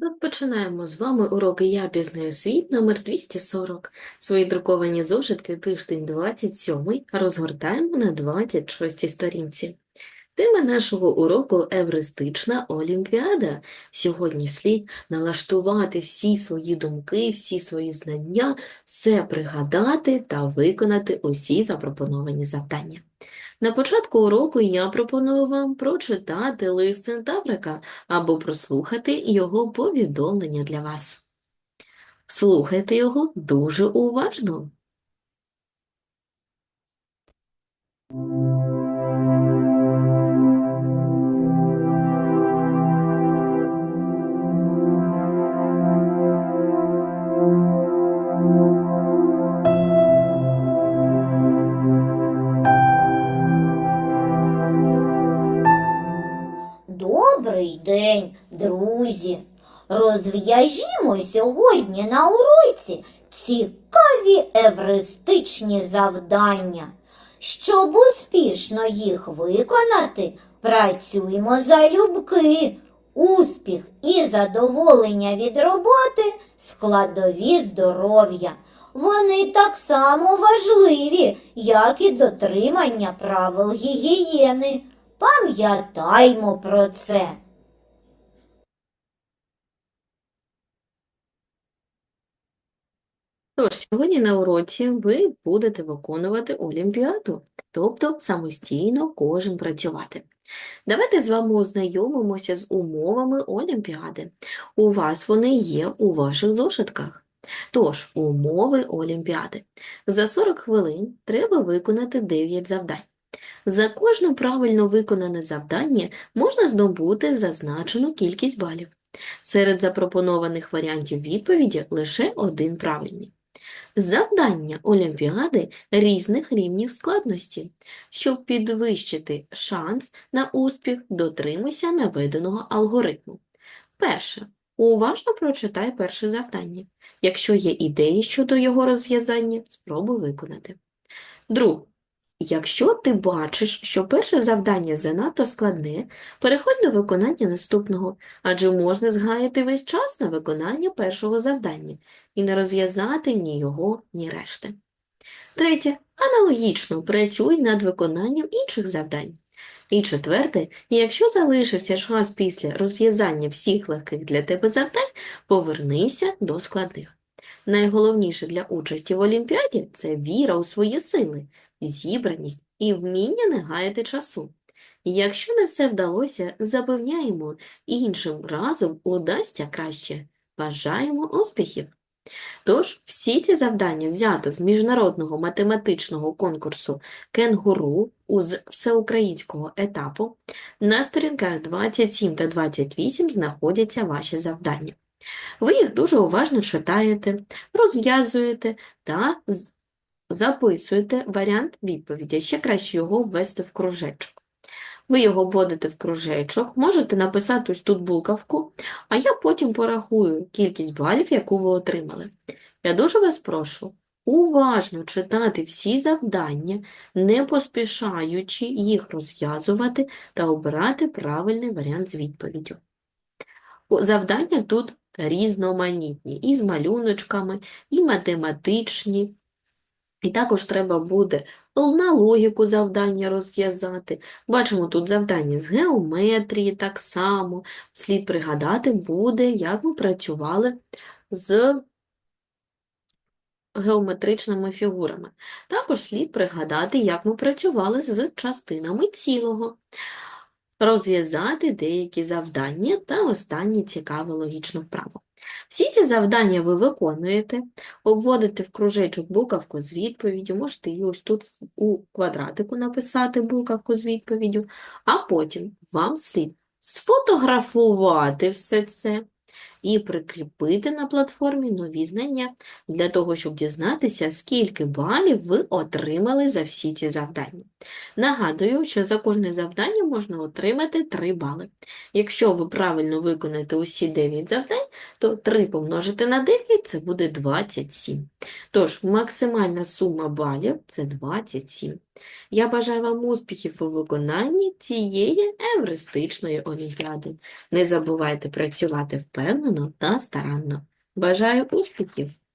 Розпочинаємо з вами уроки «Я пізнаю світ» номер 240. Свої друковані зошитки тиждень 27 розгортаємо на 26 сторінці. Тема нашого уроку – Евристична Олімпіада. Сьогодні слід налаштувати всі свої думки, всі свої знання, все пригадати та виконати усі запропоновані завдання. На початку уроку я пропоную вам прочитати лист Центаврика або прослухати його повідомлення для вас. Слухайте його дуже уважно. Добрий день, друзі! Розв'яжімо сьогодні на уроці цікаві евристичні завдання. Щоб успішно їх виконати, працюємо залюбки. Успіх і задоволення від роботи складові здоров'я. Вони так само важливі, як і дотримання правил гігієни. Пам'ятаймо про це. Тож, сьогодні на уроці ви будете виконувати Олімпіаду, тобто самостійно кожен працювати. Давайте з вами ознайомимося з умовами Олімпіади. У вас вони є у ваших зошитках. Тож, умови Олімпіади. За 40 хвилин треба виконати 9 завдань. За кожне правильно виконане завдання можна здобути зазначену кількість балів. Серед запропонованих варіантів відповіді лише один правильний. Завдання Олімпіади різних рівнів складності. Щоб підвищити шанс на успіх, дотримуйся наведеного алгоритму. Перше. Уважно прочитай перше завдання. Якщо є ідеї щодо його розв'язання, спробуй виконати. Друге. Якщо ти бачиш, що перше завдання занадто складне, переходь до виконання наступного, адже можна згаяти весь час на виконання першого завдання і не розв'язати ні його, ні решти. Третє. Аналогічно працюй над виконанням інших завдань. І четверте, якщо залишився час після розв'язання всіх легких для тебе завдань, повернися до складних. Найголовніше для участі в Олімпіаді – це віра у свої сили, зібраність і вміння не гаяти часу. Якщо не все вдалося, запевняємо, іншим разом удасться краще. Бажаємо успіхів! Тож, всі ці завдання взято з міжнародного математичного конкурсу «Кенгуру» з всеукраїнського етапу. На сторінках 27 та 28 знаходяться ваші завдання. Ви їх дуже уважно читаєте, розв'язуєте та записуєте варіант відповіді. Ще краще його ввести в кружечок. Ви його вводите в кружечок, можете написати ось тут буковку, а я потім порахую кількість балів, яку ви отримали. Я дуже вас прошу уважно читати всі завдання, не поспішаючи їх розв'язувати та обирати правильний варіант з відповіддю. Завдання тут різноманітні, і з малюночками, і математичні. І також треба буде на логіку завдання розв'язати. Бачимо тут завдання з геометрії так само. Слід пригадати буде, як ми працювали з геометричними фігурами. Також слід пригадати, як ми працювали з частинами цілого. Розв'язати деякі завдання та останнє цікаве логічну вправу. Всі ці завдання ви виконуєте, обводите в кружечок буковку з відповіддю, можете її ось тут у квадратику написати буковку з відповіддю, а потім вам слід сфотографувати все це і прикріпити на платформі нові знання для того, щоб дізнатися, скільки балів ви отримали за всі ці завдання. Нагадую, що за кожне завдання можна отримати 3 бали. Якщо ви правильно виконаєте усі 9 завдань, то 3 помножити на 9 – це буде 27. Тож Тож, максимальна сума балів – це 27. Я бажаю вам успіхів у виконанні цієї евристичної олімпіади. Не забувайте працювати впевнено та старанно. Бажаю успіхів!